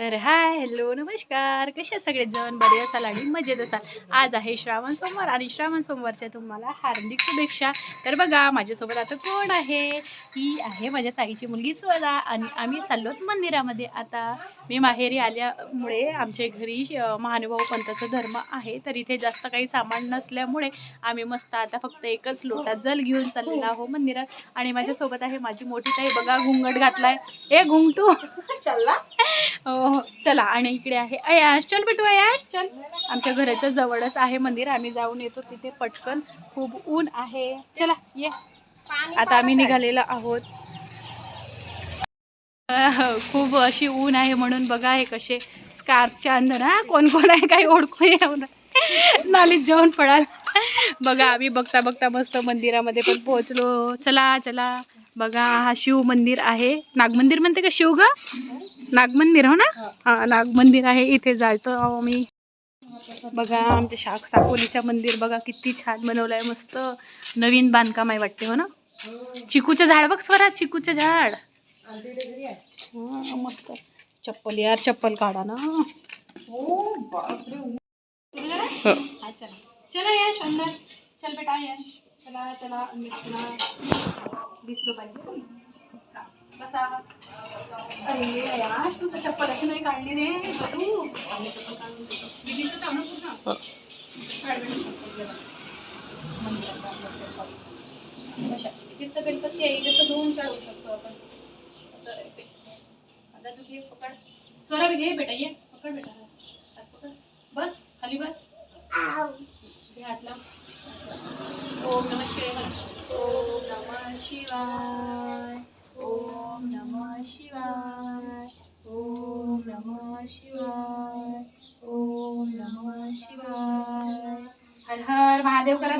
तर hi hello नमस्कार. कसे आहेत सगळे? जण बरे असाल आणि मजेत असाल? आज आहे श्रावण सोमवार आणि श्रावण सोमवारच्या तुम्हाला हार्दिक शुभेच्छा. तर बघा माझ्यासोबत आता कोण आहे? ही आहे माझ्या ताईची मुलगी स्वरा आणि आम्ही चाललोत मंदिरामध्ये. आता मी माहेरी आल्यामुळे आमच्या घरी महानुभाव पंथाचा धर्म आहे. तर इथे जास्त काही सामान नसल्यामुळे आम्ही मस्त आता फक्त एकच लोटा जल घेऊन चाललेला आहो मंदिरात. आणि माझ्यासोबत आहे माझी मोठी ताई. बघा घुंगट घातलाय. ए घुंगटू. हो. हो चला आणि इकडे आहे अयाश. चल बेटू अयाश चल. आमच्या घराच्या जवळच आहे मंदिर. आम्ही जाऊन येतो तिथे पटकन. खूप ऊन आहे. चला ये. आता आम्ही निघालेलो आहोत. अह, खूप अशी ऊन आहे म्हणून बघा हे कसे स्कार्फच्या अंदर. हा कोण कोण आहे? काही ओळखून येऊन नालीत जेवण पडाल. बघा आम्ही बघता बघता मस्त मंदिरामध्ये पण पोहोचलो. चला चला. बघा हा शिव मंदिर आहे. नागमंदिर म्हणते का शिव ग? नागमंदिर हो ना? हा. नागमंदिर आहे इथे जायचं. आहो आम्ही बघा आमच्या शाख साकोलीच्या मंदिर बघा किती छान बनवलं आहे मस्त नवीन बांधकाम आहे वाटते हो ना? चिकूचं झाड बघ स्वरा चिकूचं झाड. हा, मस्त. चप्पल यार चप्पल काढा ना. हो. चला चला यश अंदर चल बेटा यश चला चला चला वीस रुपयाची. बसा अरे यश तू तर चप्पल अशी नाही काढली रे देतो. दीदीचं काम पूर्ण. तर गणपती आहे तर दोन चढवू शकतो आपण. असं आहे ते. आता तू घे पकड. बी घे बेटा ये. पकड बेटा. हात पकड. बस खाली बस. घे हात लाव. असं. ओम नमः शिवाय. ओम नमः शिवाय.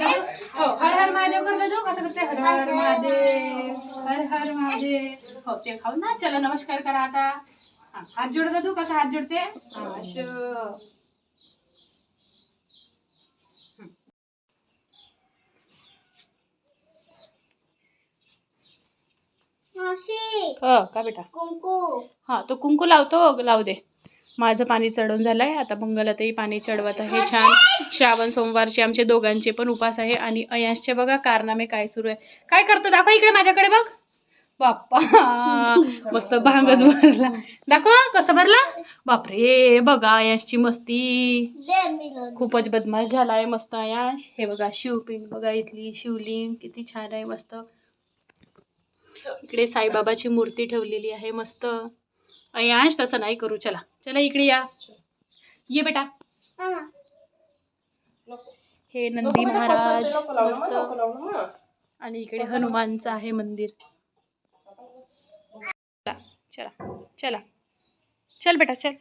हो हर हर महादेव कर दादू कसं करते? हर हर महादेव हर हर महादेव. हो ते खाऊ ना चला नमस्कार करा आता. हात जोड दादू कसा हात जोडते? हा, असं. हो का बेटा? कुंकू. हा तो कुंकू लावतो लावू दे. माझं पाणी चढवून झालंय. आता मंगलातही पाणी चढवत आहे. छान श्रावण सोमवारचे आमचे दोघांचे पण उपास आहे. आणि अयांशचे बघा कारनामे काय सुरू आहे. काय करतो? दाखव इकडे माझ्याकडे बघ. बाप्पा मस्त भांगच भरला. दाखव कसं भरला? बापरे बघा अयांशची मस्ती. खूपच बदमाश झालाय मस्त अयांश हे बघा शिवपिंड बघा इथली शिवलिंग किती छान आहे मस्त. इकडे साईबाबाची मूर्ती ठेवलेली आहे मस्त. अयांश तसं नाही करू चला. चला इकडे या ये बेटा हा. हे नंदी महाराज मस्त आणि इकडे हनुमानचं आहे मंदिर चला चला चला चल बेटा चल.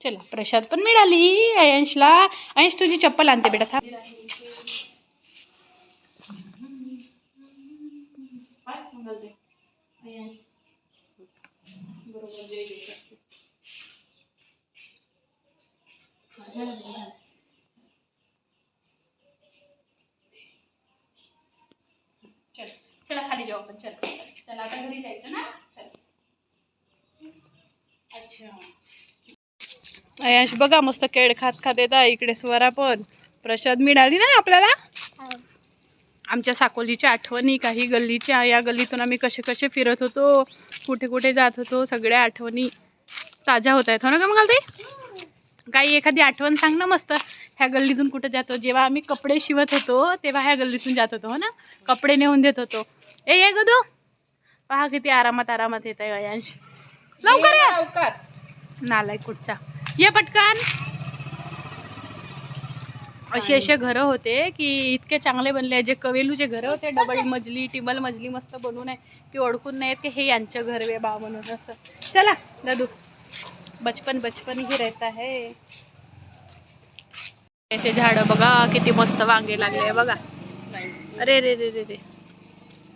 चला प्रसाद पण मिळाली अयांशला अयांश तुझी चप्पल आणते बेटा थांब. अयांश. बरोबर चला खाली जाऊ आपण चल. चला आता घरी जायचं ना चल अच्छा अयांश बघा मस्त केळ खात खात येता इकडे स्वरा पण. प्रसाद मिळाली ना आपल्याला? हो. आमच्या साकोलीच्या आठवणी काही गल्लीच्या या गल्लीतून आम्ही कसे कसे फिरत होतो कुठे कुठे जात होतो सगळ्या आठवणी ताज्या होत आहेत. हो ना का मग ते काही एखादी आठवण सांग ना मस्त. ह्या गल्लीतून कुठे जातो जेव्हा आम्ही कपडे शिवत होतो तेव्हा ह्या गल्लीतून जात होतो हो ना? कपडे नेऊन देत होतो. ए ये गदू पहा किती आरामात आरामात येत आहे अयांश लवकर या. नालाय कुठचा. ये पटकन. असे असे घरं होते की इतके चांगले बनले जे कवेलूचे घरं होते डबल मजली टिबल मजली मस्त बनवून आहे की ओळखून नाहीत की हे यांचं घर वे बा म्हणून असं. चला दादू. बचपन बचपन ही रहता है. याचे झाडं बघा किती मस्त वांगे लागले बघा. अरे रे रे रे रे.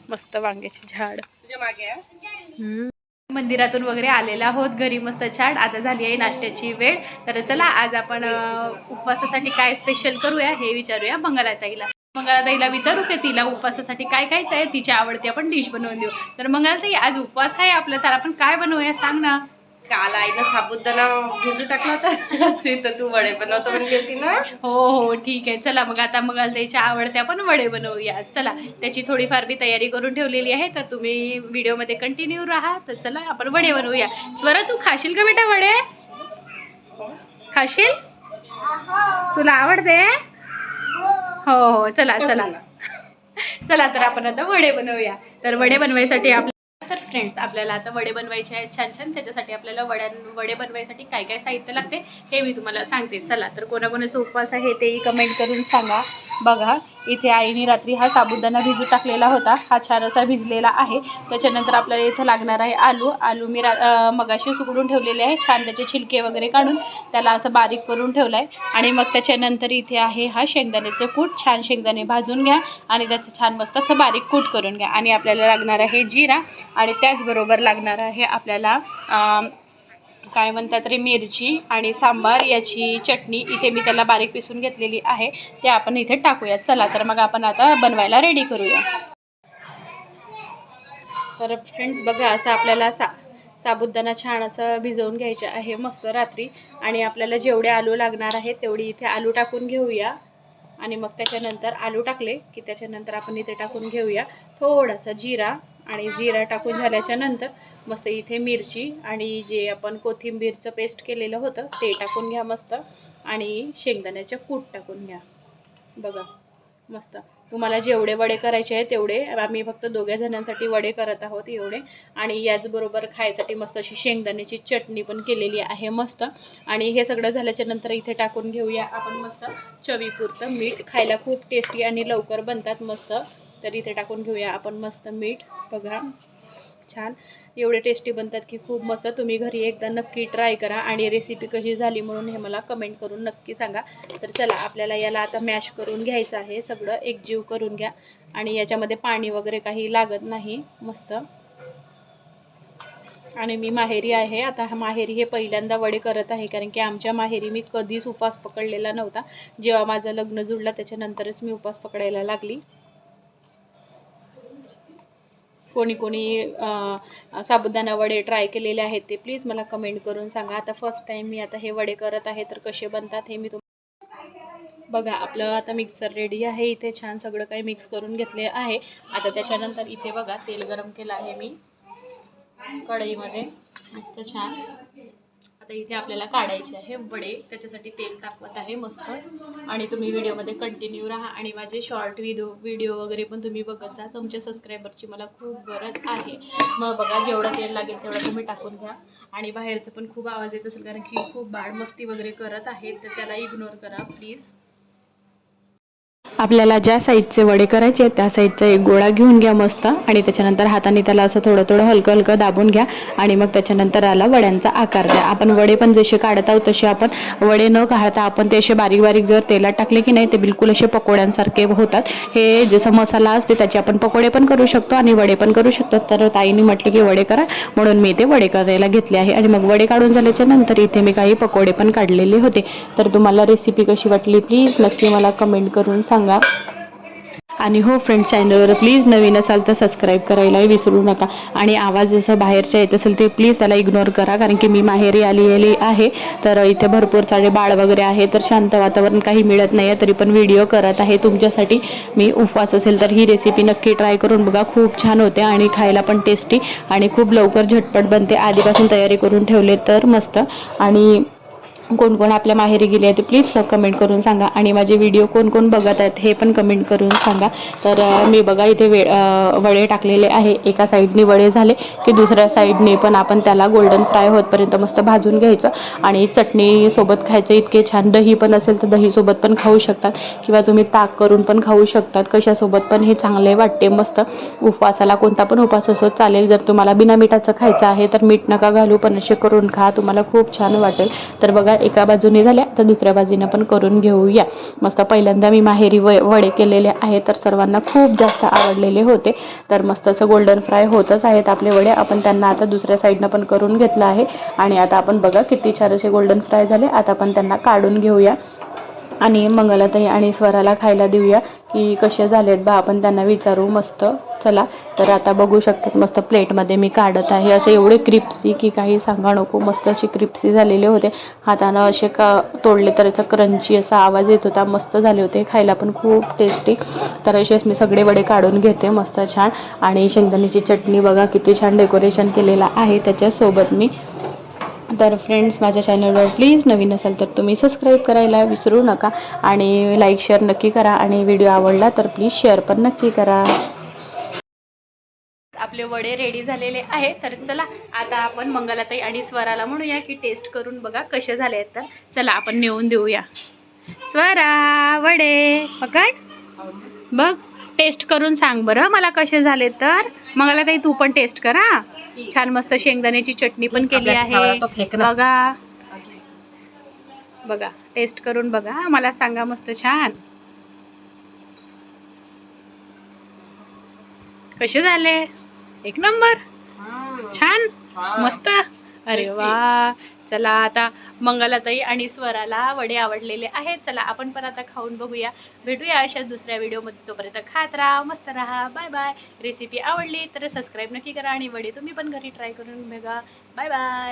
मस्त वांग्याचे झाड. हम्म. मंदिरातून वगैरे आलेला आहोत. घरी मस्त छान. आता झाली आहे नाश्त्याची वेळ. तर चला आज आपण उपवासासाठी काय स्पेशल करूया हे विचारूया मंगलाताईला. मंगळाताईला विचारू की तिला उपवासासाठी काय खायचं आहे? तिची आवडती आपण डिश बनवून देऊ. तर मंगळाताई आज उपवास आहे आपला. तर आपण काय बनवूया सांग ना. काल आईनं साबुदाणा भिजू टाकला होता. रात्री तर तू वडे बनवतो म्हणून गेलती ना? हो हो ठीक आहे. चला मग आता मंगळाताईच्या आवडत्या आपण वडे बनवूया. चला त्याची थोडीफार मी तयारी करून ठेवलेली आहे. तर तुम्ही व्हिडिओमध्ये कंटिन्यू राहा. तर चला आपण वडे बनवूया. स्वरा तू खाशील का बेटा वडे? खाशील? तुला आवडते? हो हो चला चला. चला तर आपण आता वडे बनवूया. तर वडे बनवायसाठी आपल्या तर फ्रेंड्स आपल्याला आता वडे बनवायचे आहेत छान छान. त्याच्यासाठी आपल्याला वड्या वडे बनवायसाठी काय काय साहित्य लागते हे मी तुम्हाला सांगते. चला तर कोणाकोणाचा उपवास आहे तेही कमेंट करून सांगा. बघा इथे आईने रात्री हा साबुदाणा भिजू टाकलेला होता. हा छान असा भिजलेला आहे. त्याच्यानंतर आपल्याला इथं लागणार आहे आलू. आलू मी रा मगाशी सुकडून ठेवलेले आहे. छान त्याचे छिलके वगैरे काढून त्याला असं बारीक करून ठेवलं आहे आणि मग त्याच्यानंतर इथे आहे हा शेंगदाण्याचं कूट. छान शेंगदाणे भाजून घ्या आणि त्याचं छान मस्त असं बारीक कूट करून घ्या. आणि आपल्याला लागणार आहे जिरा. आणि त्याचबरोबर लागणार आहे आपल्याला काय म्हणतात रे मिरची आणि सांबार याची चटणी इथे मी त्याला बारीक पिसून घेतलेली आहे. ते आपण इथे टाकूयात. चला तर मग आपण आता बनवायला रेडी करूया. तर फ्रेंड्स बघा असं आपल्याला सा साबुदाणा छान असं भिजवून घ्यायचं आहे मस्त रात्री. आणि आपल्याला जेवढे आलू लागणार आहेत तेवढी इथे आलू टाकून घेऊया. आणि मग त्याच्यानंतर आलू टाकले की त्याच्यानंतर आपण इथे टाकून घेऊया थोडासा जिरा. आणि जिरा टाकून झाल्याच्यानंतर मस्त इथे मिरची आणि जे आपण कोथिंबीरचं पेस्ट केलेलं होतं ते टाकून घ्या मस्त. आणि शेंगदाण्याचं कूट टाकून घ्या. बघा मस्त. तुम्हाला जेवढे वडे करायचे आहे तेवढे. आम्ही फक्त दोघ्या जणांसाठी वडे करत आहोत एवढे. आणि याचबरोबर खायसाठी मस्त अशी शेंगदाण्याची चटणी पण केलेली आहे मस्त. आणि हे सगळं झाल्याच्यानंतर इथे टाकून घेऊया आपण मस्त चवीपुरतं मीठ. खायला खूप टेस्टी आणि लवकर बनतात मस्त. तर इथे टाकून घेऊया आपण मस्त मीठ. बघा छान. एवढे टेस्टी बनतात की खूप मस्त. तुम्ही घरी एकदा नक्की ट्राय करा आणि रेसिपी कशी झाली म्हणून हे मला कमेंट करून नक्की सांगा. तर चला आपल्याला याला आता मॅश करून घ्यायचं आहे. सगळं एकजीव करून घ्या. आणि याच्यामध्ये पाणी वगैरे काही लागत नाही. मस्त. आणि मी माहेरी आहे. आता माहेरी हे पहिल्यांदा वडे करत आहे. कारण की आमच्या माहेरी मी कधीच उपास पकडलेला नव्हता. जेव्हा माझं लग्न जुळलं त्याच्यानंतरच मी उपास पकडायला लागली. कोणी कोणी साबुदाणा वडे ट्राय केलेले आहेत ते प्लीज मला कमेंट करून सांगा. आता फर्स्ट टाईम मी आता हे वडे करत आहे तर कसे बनतात हे मी तुम बघा आपलं आता मिक्सर रेडी आहे इथे छान सगळं काही मिक्स करून घेतले आहे. आता त्याच्यानंतर इथे बघा तेल गरम केलं आहे मी कढईमध्ये. मस्त छान. आता इथे आपल्याला काढायचे आहे वडे. त्याच्यासाठी तेल तापवत आहे मस्त. आणि तुम्ही व्हिडिओमध्ये कंटिन्यू राहा. आणि माझे शॉर्ट व्हिडिओ व्हिडिओ वगैरे पण तुम्ही बघत जा. तुमच्या सबस्क्रायबरची मला खूप गरज आहे. मग बघा जेवढं तेल लागेल तेवढं तुम्ही टाकून घ्या. आणि बाहेरचं पण खूप आवाज येत असेल कारण की खूप बाळ मस्ती वगैरे करत आहेत तर त्याला इग्नोर करा प्लीज आपल्याला ज्या साईजचे वडे करायचे त्या साईजचा एक गोळा घेऊन घ्या मस्त. आणि त्याच्यानंतर हाताने त्याला असं थोडं थोडं हलकं हलकं दाबून घ्या. आणि मग त्याच्यानंतर आला वड्यांचा आकार द्या. आपण वडे पण जसे काढत आहोत तसे आपण वडे न काढता आपण ते असे बारीक बारीक जर तेलात टाकले की नाही ते बिलकुल असे पकोड्यांसारखे होतात. हे जसं मसाला असते त्याचे आपण पकोडे पण करू शकतो आणि वडे पण करू शकतो. तर ताईने म्हटले की वडे करा. म्हणून मी ते वडे करायला घेतले आहे. आणि मग वडे काढून झाल्याच्यानंतर इथे मी काही पकोडे पण काढलेले होते. तर तुम्हाला रेसिपी कशी वाटली प्लीज नक्की मला कमेंट करून सांगा. आणि हो फ्रेंड चॅनलवर प्लीज नवीन असाल तर सबस्क्राईब करायलाही विसरू नका. आणि आवाज जसं बाहेरच्या येत असेल ते प्लीज त्याला इग्नोर करा कारण की मी माहेरी आलेली आहे. तर इथे भरपूर सारे बाळ वगैरे आहे तर शांत वातावरण काही मिळत नाही आहे तरी पण व्हिडिओ करत आहे. तुमच्यासाठी मी उपवास असेल तर ही रेसिपी नक्की ट्राय करून बघा. खूप छान होते आणि खायला पण टेस्टी आणि खूप लवकर झटपट बनते. आधीपासून तयारी करून ठेवले तर मस्त. आणि कोण कोण आपल्या माहेरी गेले आहे ते प्लीज कमेंट करून सांगा. आणि माझे व्हिडिओ कोण कोण बघत आहेत हे पण कमेंट करून सांगा. तर मी बघा इथे वे वडे टाकलेले आहे. एका साईडने वडे झाले की दुसऱ्या साईडने पण आपण त्याला गोल्डन फ्राय होतपर्यंत मस्त भाजून घ्यायचं. आणि चटणीसोबत खायचं इतके छान. दही पण असेल तर दहीसोबत पण खाऊ शकतात. किंवा तुम्ही ताक करून पण खाऊ शकतात. कशासोबत पण हे चांगले वाटते मस्त. उपवासाला कोणता पण उपवास असो चालेल. जर तुम्हाला बिना मिठाचं खायचं आहे तर मीठ नका घालू. पण असे करून खा. तुम्हाला खूप छान वाटेल. तर बघा एका बाजूने झाल्या तर दुसऱ्या बाजूने पण करून घेऊया. मस्त पहिल्यांदा मी माहेरी व वडे केलेले आहे तर सर्वांना खूप जास्त आवडलेले होते. तर मस्त असं गोल्डन फ्राय होतच आहेत आपले वडे. आपण त्यांना आता दुसऱ्या साईडनं पण करून घेतलं आहे. आणि आता आपण बघा किती छान असे गोल्डन फ्राय झाले. आता आपण त्यांना काढून घेऊया. आणि मंगलाताई आणि स्वराला खायला देऊया की कसे झालेत बा? आपण त्यांना विचारू मस्त. चला तर आता बघू शकतात मस्त प्लेटमध्ये मी काढत आहे. असे एवढे क्रिप्सी की काही सांगा नको. मस्त असे क्रिप्सी झालेले होते. हातानं असे का तोडले तर याचा क्रंची असा आवाज येत होता. मस्त झाले होते. खायला पण खूप टेस्टी. तर असेच मी सगळे वडे काढून घेते. मस्त छान. आणि शेंगदाण्याची चटणी बघा किती छान डेकोरेशन केलेलं आहे त्याच्यासोबत मी. तर फ्रेंड्स माझ्या चॅनलवर प्लीज नवीन असाल तर तुम्ही सबस्क्राईब करायला विसरू नका आणि लाईक शेअर नक्की करा आणि व्हिडिओ आवडला तर प्लीज शेअर पण नक्की करा. आपले वडे रेडी झालेले आहे तर चला आता आपण मंगलाताई आणि स्वराला म्हणूया की टेस्ट करून बघा कसे झाले आहेत तर. चला आपण नेऊन देऊया. स्वरा वडे पकड. बघ टेस्ट करून सांग बरं मला कसे झाले तर. मंगलाताई तू पण टेस्ट करा. छान मस्त शेंगदाण्याची चटणी पण केली आहे. बघा. बघा टेस्ट करून बघा. मला सांगा मस्त छान. कसे झाले? एक नंबर. छान. मस्त. अरे वा. चला आता मंगलाताई आणि स्वराला वडे आवडलेले आहेत. चला आपण पण आता खाऊन बघूया. भेटूया अशाच दुसऱ्या व्हिडिओमध्ये तोपर्यंत खात राहा मस्त राहा. बाय बाय रेसिपी आवडली तर सबस्क्राईब नक्की करा आणि वडे तुम्ही पण घरी ट्राय करून बघा. Bye bye